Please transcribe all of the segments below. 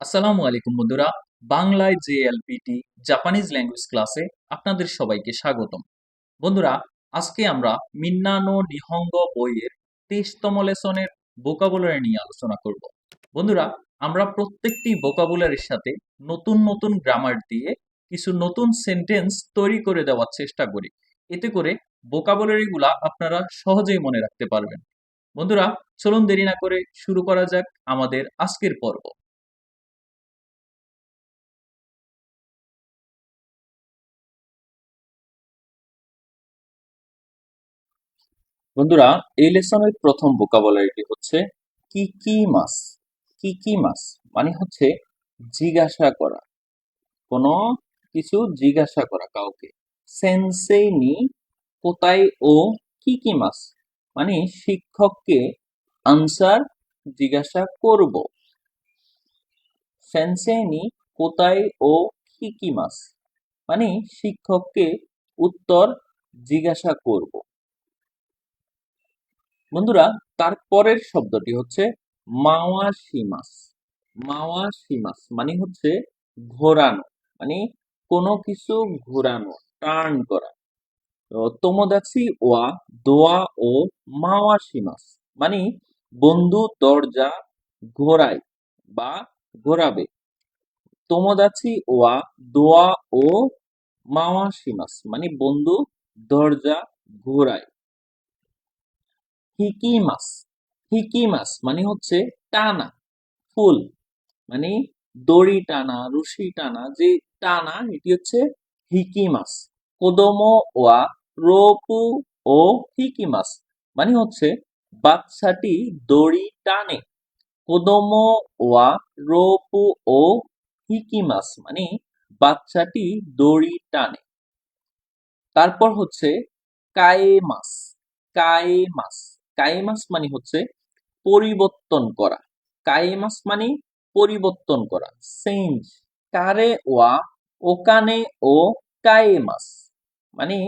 আসসালামু আলাইকুম বন্ধুরা, বাংলায় জেএলপিটি জাপানিজ ল্যাঙ্গুয়েজ ক্লাসে আপনাদের সবাইকে স্বাগতম। বন্ধুরা, আজকে আমরা মিন্নানো নিহঙ্গ বইয়ের তেইশতম লেসনের বোকাবুলারি নিয়ে আলোচনা করব। বন্ধুরা, আমরা প্রত্যেকটি বোকাবুলারির সাথে নতুন নতুন গ্রামার দিয়ে কিছু নতুন সেন্টেন্স তৈরি করে দেওয়ার চেষ্টা করি। এতে করে বোকাবুলারিগুলা আপনারা সহজেই মনে রাখতে পারবেন। বন্ধুরা, চলুন দেরি না করে শুরু করা যাক আমাদের আজকের পর্ব। বন্ধুরা, এই লেসনের প্রথম ভোকাবুলারিটি হচ্ছে কি কি মাস কি কি মাস মানে হচ্ছে জিজ্ঞাসা করা। কোনো কিছু জিজ্ঞাসা করা কাউকে। সেন্সেই নি কোথায় ও কি কি মাস মানে শিক্ষককে আনসার জিজ্ঞাসা করব। সেন্সেই নি কোথায় ও কি কি মাস মানে শিক্ষককে উত্তর জিজ্ঞাসা করব। বন্ধুরা, তারপরের শব্দটি হচ্ছে মাওয়াশিমাস। মাওয়াশিমাস মানে হচ্ছে ঘোরানো মানে কোনো কিছু ঘোরানো, টার্ন করা। তো তোমোদাচি ওয়া, দোয়া ও মাওয়াশিমাস মানে বন্ধু দরজা ঘোরায় বা ঘোরাবে। তোমোদাচি ওয়া, দোয়া ও মাওয়াশিমাস মানে বন্ধু দরজা ঘোরায়। হিকিমাস হিকিমাস মানে হচ্ছে টানা, ফুল মানে দড়ি টানা, রশি টানা, যে টানা এটি হচ্ছে হিকিমাস কোদোমো ওয়া রোপু ও হিকিমাস মানে হচ্ছে বাচ্চাটি দড়ি টানে। কোদোমো ওয়া রোপু ও হিকিমাস মানে বাচ্চাটি দড়ি টানে। তারপর হচ্ছে কায়েমাস কায়েমাস। কায়েমাস মানে হচ্ছে পরিবর্তন করা। কায়েমাস মানে পরিবর্তন করা। চেঞ্জ কারে ওয়া, ওকানে ও কায়েমাস মানে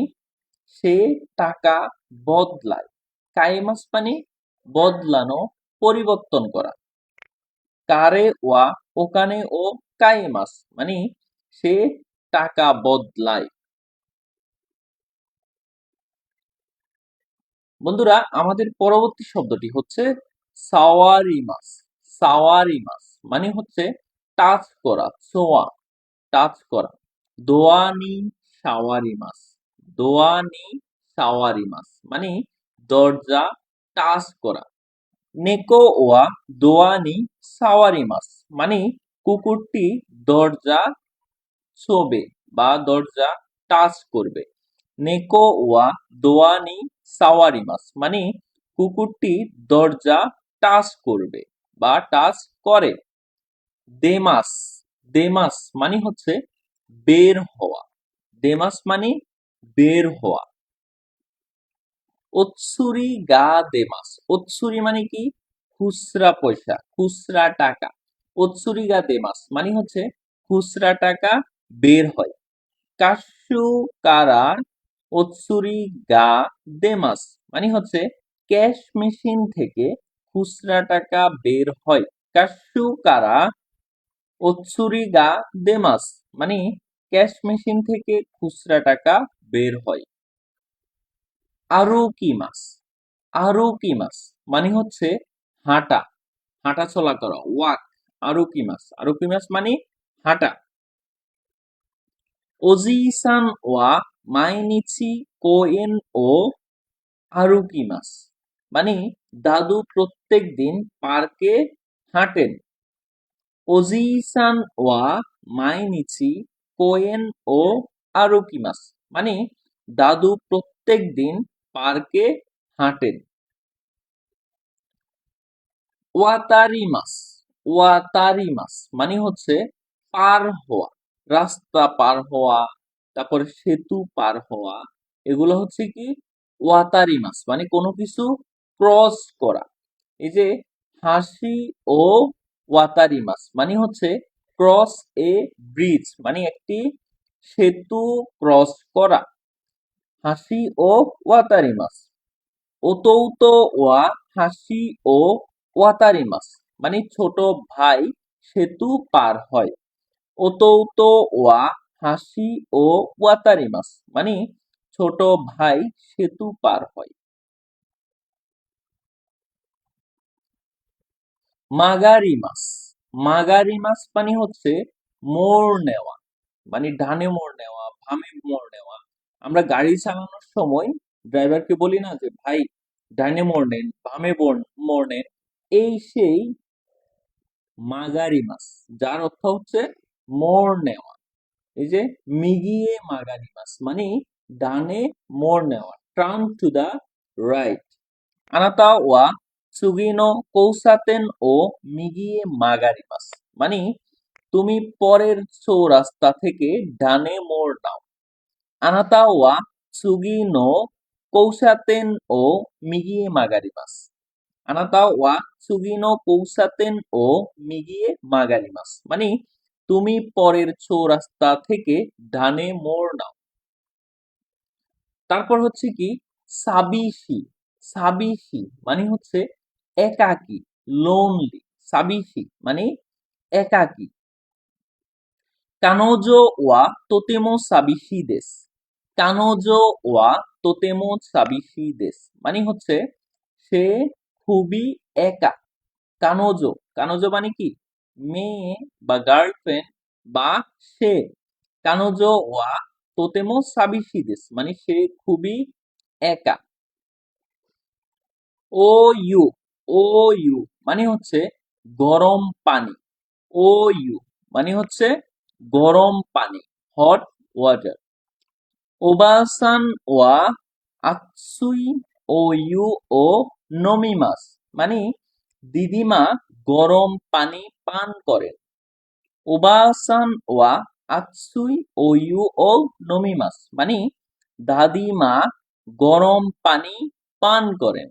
সে টাকা বদলায়। কায়েমাস মানে বদলানো, পরিবর্তন করা। কারে ওয়া, ওকানে ও কায়েমাস মানে সে টাকা বদলায়। বন্ধুরা, আমাদের পরবর্তী শব্দটি হচ্ছে সাওয়ারিমাস। সাওয়ারিমাস মানে হচ্ছে টাচ করা, ছোঁয়া, টাচ করা। দোয়ানি সাওয়ারিমাস। দোয়ানি সাওয়ারিমাস মানে দরজা টাচ করা। নেকো ওয়া দোয়ানি সাওয়ারিমাস মানে কুকুরটি দরজা ছোবে বা দরজা টাচ করবে। নেকো ওয়া দোয়ানি সাওয়ারিমাস মানে কুকুরটি দরজা টাচ করবে বা টাচ করে। দেমাস দেমাস মানে হচ্ছে বের হওয়া। দেমাস মানে বের হওয়া। ওৎসুরি গা দেমাস। ওৎসুরি মানে কি? খুচরা পয়সা, খুচরা টাকা। ওৎসুরি গা দেমাস মানে হচ্ছে খুচরা টাকা বের হয়। কাশু কারার ওৎসুরি গা দেমাস মানে হচ্ছে ক্যাশ মেশিন থেকে খুচরা টাকা বের হয়। কাশু কারা, ওৎসুরি গা দেমাস মানে ক্যাশ মেশিন থেকে খুচরা টাকা বের হয়। আরও কি মাস আরও কি মাস মানে হচ্ছে হাঁটা হাঁটা চলা করা, ওয়াক আরও কি মাস আরও কি মাস মানে হাঁটা। ওজিসান ওয়া মাইনিচি, কোয়েন ও আরুকিমাস মানে দাদু প্রত্যেক দিন পার্কে হাঁটেন। ওজিসান ওয়া মাইনিচি, কোয়েন ও আরুকিমাস মানে দাদু প্রত্যেক দিন পার্কে হাঁটেন। ওয়াতারি মাস ওয়াতারিমাস ওয়াতারিমাস মানে হচ্ছে পার হওয়া, রাস্তা পার হওয়া তারপর সেতু পার হওয়া, এগুলো হচ্ছে কি ওয়াতারি মাস মানে কোনো কিছু ক্রস করা। এই যে হাসি ও ওয়াতারি মাস মানে হচ্ছে ক্রস এ ব্রিজ মানে একটি সেতু ক্রস করা। হাসি ও ওয়াতারি মাস ওতৌতো ওয়া, হাসি ও ওয়াতারি মাস মানে ছোট ভাই সেতু পার হয়। ওতৌতো ওয়া হাসি ও ওয়াতারিমাস। মানে ছোট ভাই সেতু পার হয়। মাগারিমাস। মাগারিমাস মানে হচ্ছে মোড় নেওয়া। মানে ডানে মোড় নেওয়া, বামে মোড় নেওয়া। আমরা গাড়ি চালানোর সময় ড্রাইভারকে বলি না যে, ভাই, ডানে মোড় নেন, বামে মোড়- নেন। এই সেই মাগারি মাগারিমাস, যার অর্থ হচ্ছে মোড় নেওয়া। এই যে মিগিয়ে মাগারিমাস মানে ডানে মোড় নেওয়া টার্ন টু দা রাইট। আনাতা ওয়া সুগিনো কৌসাতেন ও মিগিয়ে মাগারিমাস মানে তুমি পরের চৌরাস্তা থেকে ডানে মোড় নাও। আনাতা ওয়া সুগিনো কৌসাতেন ও মিগিয়ে মাগারিমাস আনাতা ওয়া সুগিনো কৌসাতেন ও মিগিয়ে মাগারিমাস মানে তুমি পরের চৌরাস্তা থেকে ডানে মোড় নাও। তারপর হচ্ছে কি? সাবিসি সাবিসি মানে হচ্ছে একাকী লোনলি সাবিসি মানে একাকী। কানোজো ওয়া তোতেমো সাবিসি দেশ। কানোজো ওয়া তোতেমো সাবিসি দেশ মানে হচ্ছে সে খুবই একা। কানোজো কানোজো মানে কি? মেয়ে বা গার্লফ্রেন্ড বা সে। কানোজো ওয়া তোতেমো সাবিসি দেস মানে সে খুবই একা। ও ইউ ও ইউ মানে হচ্ছে গরম পানি। ও ইউ মানে হচ্ছে গরম পানি হট ওয়াটার ওবাসান ওয়া আতসুই ও ইউ ও নমিমাস মানে দিদিমা গরম পানি পান করেন। ওবাসান ওয়া আতসুই ইউ ও নমিমাস মানে দাদিমা গরম পানি পান করেন।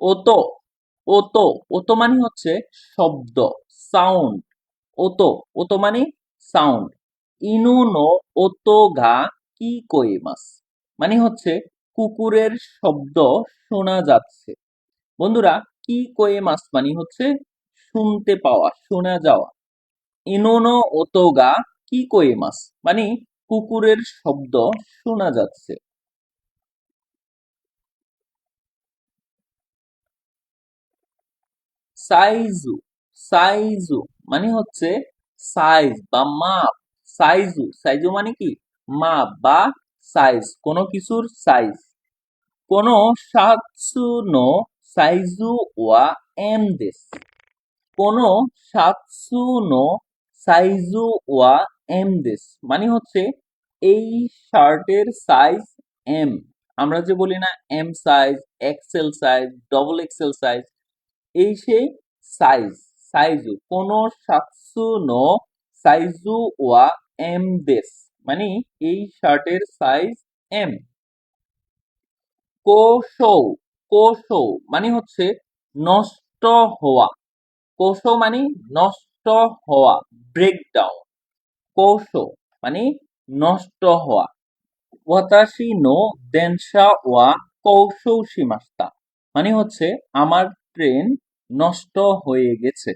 ওতো ওতো ওতো মানে হচ্ছে শব্দ সাউন্ড ওতো ওতো মানে সাউন্ড ইনু নো ওতো গা কি কয়ে কোয়েমাস মানে হচ্ছে কুকুরের শব্দ শোনা যাচ্ছে। বন্ধুরা, কি কয়ে কোয়েমাস মানে হচ্ছে শুনতে পাওয়া, শোনা যাওয়া। ইনোনো ওতো গা কি কোয়েমাস মানে কুকুরের শব্দ শোনা যাচ্ছে। সাইজু সাইজু মানে হচ্ছে সাইজ বা মাপ। সাইজু সাইজু মানে কি? মাপ বা সাইজ, কোনো কিছুর সাইজ। কোনো সাতসু নো সাইজু ওয়া এম দেস কোনো সাতসু নো সাইজু ওয়া এম দেস। মানে হচ্ছে এই শার্টের সাইজ এম। আমরা যে বলি না M size XL size, double XL size, এই সেই সাইজ, সাইজু। কোনো সাতসু নো সাইজু ওয়া এম দেস। মানে এই শার্টের সাইজ এম। কোশৌ কোশৌ মানে হচ্ছে নষ্ট হওয়া। কোশৌ মানে নষ্ট হওয়া ব্রেকডাউন কোশৌ মানে নষ্ট হওয়া। ওয়াতাশি নো দেনশা ওয়া কৌশৌ সীমাস্তা মানে হচ্ছে আমার ট্রেন নষ্ট হয়ে গেছে।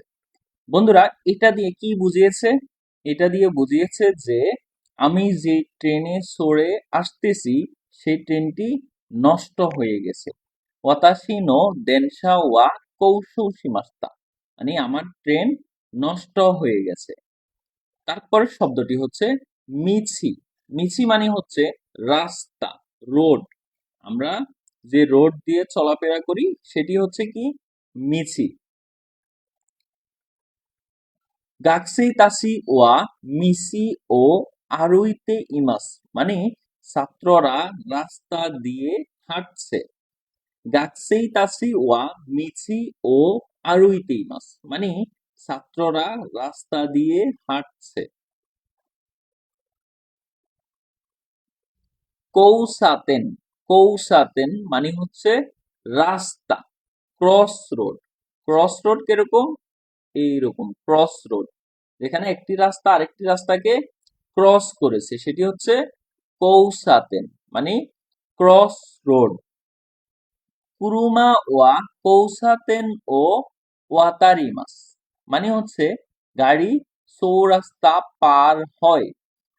বন্ধুরা, এটা দিয়ে কি বুঝিয়েছে? এটা দিয়ে বুঝিয়েছে যে আমি যে ট্রেনে সরে আসতেছি, সেই ট্রেনটি নষ্ট হয়ে গেছে। ওয়াতাশি নো দেনশা ওয়া কৌশৌ শিমাস্তা মানে আমার ট্রেন নষ্ট হয়ে গেছে। তারপর শব্দটি হচ্ছে মিছি। মিছি মানে হচ্ছে রাস্তা, রোড। আমরা যে রোড দিয়ে চলাফেরা করি, সেটি হচ্ছে কি? মিছি। গাকসেই তাসি ওয়া মিসি ও আরুইতে ইমাস মানে ছাত্ররা রাস্তা দিয়ে হাঁটছে। গাকসেই তাসি ওয়া মিছি ও আরুইতে মাস মানে ছাত্ররা রাস্তা দিয়ে হাঁটছে। কৌসাতেন। কৌসাতেন মানে হচ্ছে রাস্তা ক্রস রোড ক্রস রোড কীরকম? এইরকম ক্রস রোড যেখানে একটি রাস্তা আরেকটি রাস্তাকে ক্রস করেছে। সেটি হচ্ছে কৌসাতেন। মানে ক্রস রোড কুরুমা ওয়া কৌসাতেন ও ওয়াতারিমাস মানে হচ্ছে গাড়ি চৌরাস্তা পার হয়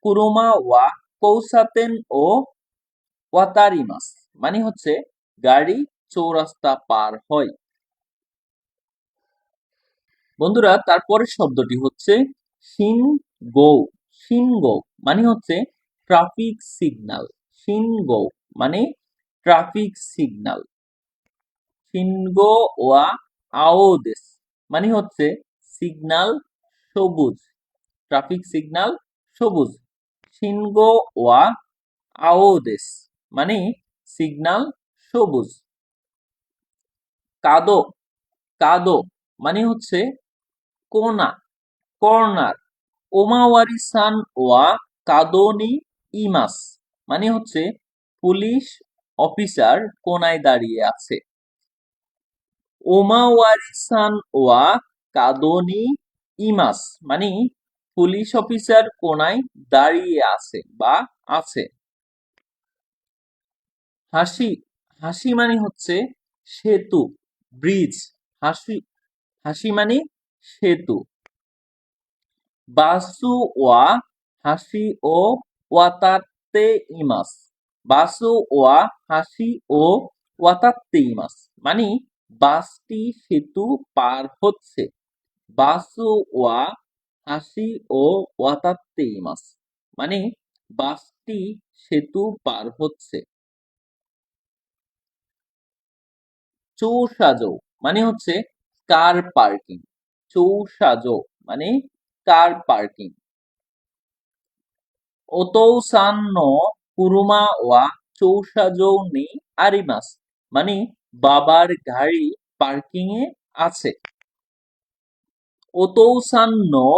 কুরুমা ওয়া কৌসাতেন ও ওয়াতারিমাস মানে হচ্ছে গাড়ি চৌরাস্তা পার হয় বন্ধুরা তারপরের শব্দটি হচ্ছে সিন গো সিন গো মানে হচ্ছে ট্রাফিক সিগন্যাল সিন গো মানে ট্রাফিক সিগন্যাল সিনগো ওয়া আওদেস মানে হচ্ছে সিগন্যাল সবুজ। ট্রাফিক সিগন্যাল সবুজ। সিনগো ওয়া আওদেস মানে সিগন্যাল সবুজ। কাদো। কাদো মানে হচ্ছে কোনা। কর্নার। ওমাওয়ারিসান ওয়া কাদোনি ইমাস। মানে হচ্ছে পুলিশ অফিসার কোনায় দাঁড়িয়ে আছে। ওমাওয়ারিসান ওয়া কাদোনি ইমাস মানে পুলিশ অফিসার কোনায় দাঁড়িয়ে আছে বা আছে। হাসি হাসি মানে হচ্ছে সেতু, ব্রিজ। হাসি হাসি মানে সেতু। বাসু ওয়া হাসি ও ওয়াতাতে ইমাস। বাসু ওয়া হাসি ও ওয়াতাতে ইমাস মানে বাসটি সেতু পার হচ্ছে। বাসু ওয়া, হাসি ও ওয়াতাতে ইমাস। মানে বাসটি সেতু পার হচ্ছে। চৌসাজো মানে হচ্ছে কার পার্কিং। চৌসাজো মানে কার পার্কিং। ওতৌসান নো কুরুমা ওয়া চৌসাজো নি আরিমাস। মানে বাবার গাড়ি পার্কিং এ আছে। ওতৌসান নো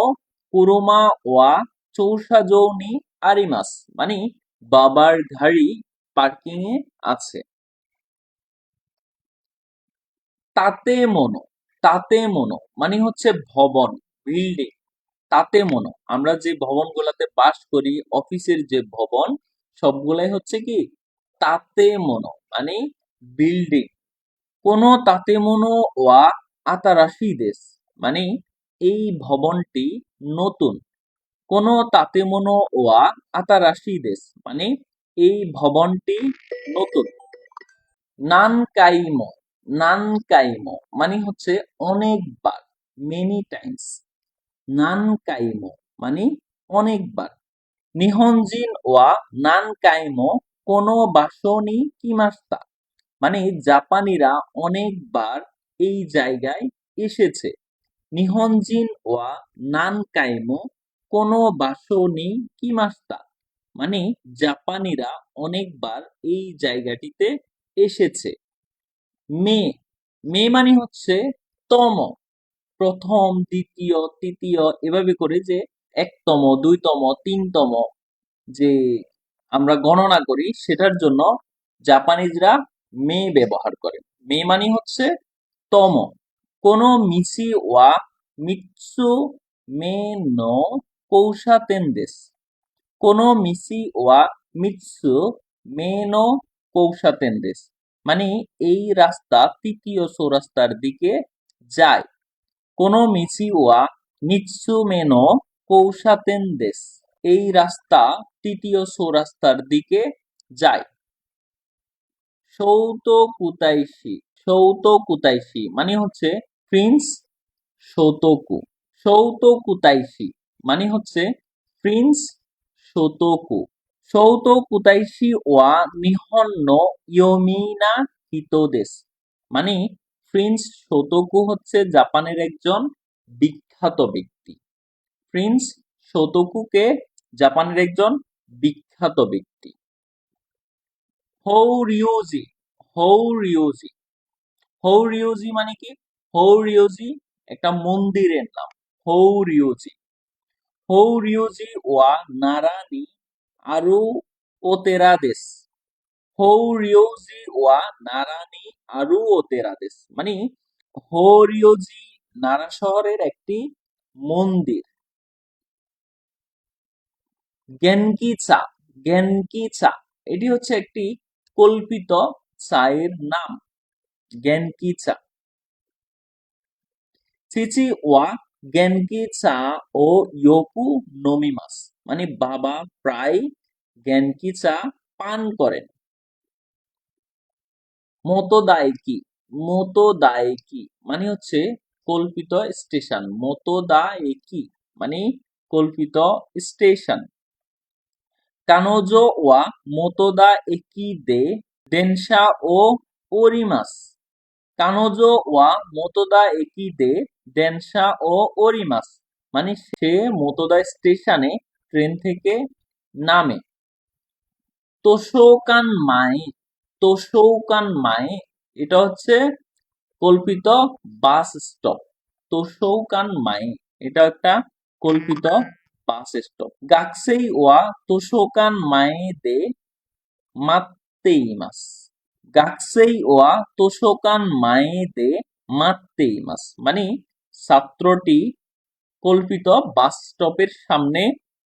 ওয়া চৌসাজো নি আরিমাস মানে বাবার গাড়ি পার্কিং এ আছে। তাতে মনো তাতে মনো মানে হচ্ছে ভবন, বিল্ডিং তাতে মনো আমরা যে ভবনগুলোতে বাস করি, অফিসের যে ভবন, সবগুলাই হচ্ছে কি তাতে মনো মানে বিল্ডিং। কোন তাতে মনো ওয়া আতারাশি দেশ। মানে এই ভবনটি নতুন। কোন তাতে মনো ওয়া আতারাশি দেশ। মানে এই ভবনটি নতুন। নান কাইম নানকাইমো নানকাইমো মানে হচ্ছে অনেকবার মেনি টাইমস নানকাইমো মানে অনেকবার। নিহনজিন ওয়া নানকাইমো কোনো বাসনি কিমাস্তা। মানে জাপানিরা অনেকবার এই জায়গায় এসেছে। নিহনজিন ওয়া নান নানকাইমো কোনো বাসনি কিমাস্তা। মানে জাপানিরা অনেকবার এই জায়গাটিতে এসেছে। মে মে মানে হচ্ছে তম। প্রথম, দ্বিতীয়, তৃতীয় এভাবে করে যে একতম, দুইতম, তিনতম যে আমরা গণনা করি সেটার জন্য জাপানিজরা মে ব্যবহার করে। মে মানে হচ্ছে তম। কোন মিসি ওয়া মিৎসু মে নো কৌশাতেন দেশ কোন মিসি ওয়া মিৎসু মে নো কৌশাতেন দেশ মানে এই রাস্তা তৃতীয় চৌরাস্তার দিকে যায়। কোন মিসি ওয়া মিৎসু মেনো কৌশাতেন দেশ এই রাস্তা তৃতীয় চৌরাস্তার দিকে যায়। সৌত কুতাইশি সৌত কুতাইশি মানে হচ্ছে প্রিন্স সৌতকু সৌত কুতাইশি মানে হচ্ছে প্রিন্স সৌতকু সৌত কুতাইশি ওয়া নিহন্ন ইয়োমিনা হিতোদেশ মানে প্রিন্স সৌতকু হচ্ছে জাপানের একজন বিখ্যাত ব্যক্তি। প্রিন্স সৌতকুকে জাপানের একজন বিখ্যাত ব্যক্তি। হৌরিওজি হৌরিওজি হৌরিওজি মানে কি? হৌরিওজি একটা মন্দিরের নাম হৌরিওজি হৌরিওজি ওয়া নারানি আরু ওতেরাদেশ। হৌরিওজি ওয়া নারানি আরু ওতেরাদেশ। মানে হৌরিওজি নারা শহরের একটি মন্দির। গেনকিচা গেনকিচা এটি হচ্ছে একটি কল্পিত চায়ের নাম গেনকিচা চিচি ওয়া গেনকিচা ও ইয়োকু নমিমাস মানে বাবা প্রায় গেনকিচা পান করেন। মোতোদাইকি মোতোদাইকি মানে হচ্ছে কল্পিত স্টেশন মোতোদাইকি মানে কল্পিত স্টেশন। কানোজো ওয়া মোতোদা একি দে, দেনশা ও ওরিমাস। কানোজো ওয়া মোতোদা একি দে, দেনশা ও ওরিমাস। মানে সে মোতোদা স্টেশনে ট্রেন থেকে নামে। তোশৌকান মাই তোশৌকান মাই এটা হচ্ছে কল্পিত বাস স্টপ। তোশৌকান মাই এটা একটা কল্পিত বাস স্টপ গাকসেই ওয়া তোশৌকান মাই দে মাত্তেইমাস। গাকসেই ওয়া তোশৌকান মাই দে মাত্তেইমাস। মানে ছাত্রটি কল্পিত বাস স্টপের সামনে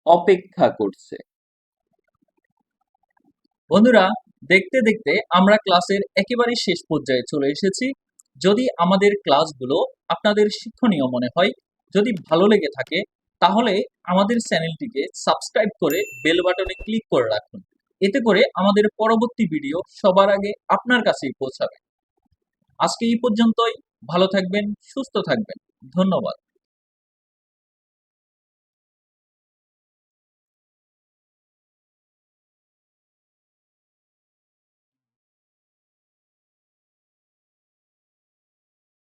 অপেক্ষা করছে। বন্ধুরা, দেখতে দেখতে আমরা ক্লাসের একেবারে শেষ পর্যায়ে চলে এসেছি। যদি আমাদের ক্লাসগুলো আপনাদের শিক্ষণীয় মনে হয়, যদি ভালো লেগে থাকে তাহলে আমাদের চ্যানেলটিকে সাবস্ক্রাইব করে বেল বাটনে ক্লিক করে রাখুন। এতে করে আমাদের পরবর্তী ভিডিও সবার আগে আপনার কাছেই পৌঁছাবে। আজকে এই পর্যন্তই। ভালো থাকবেন, সুস্থ থাকবেন। ধন্যবাদ।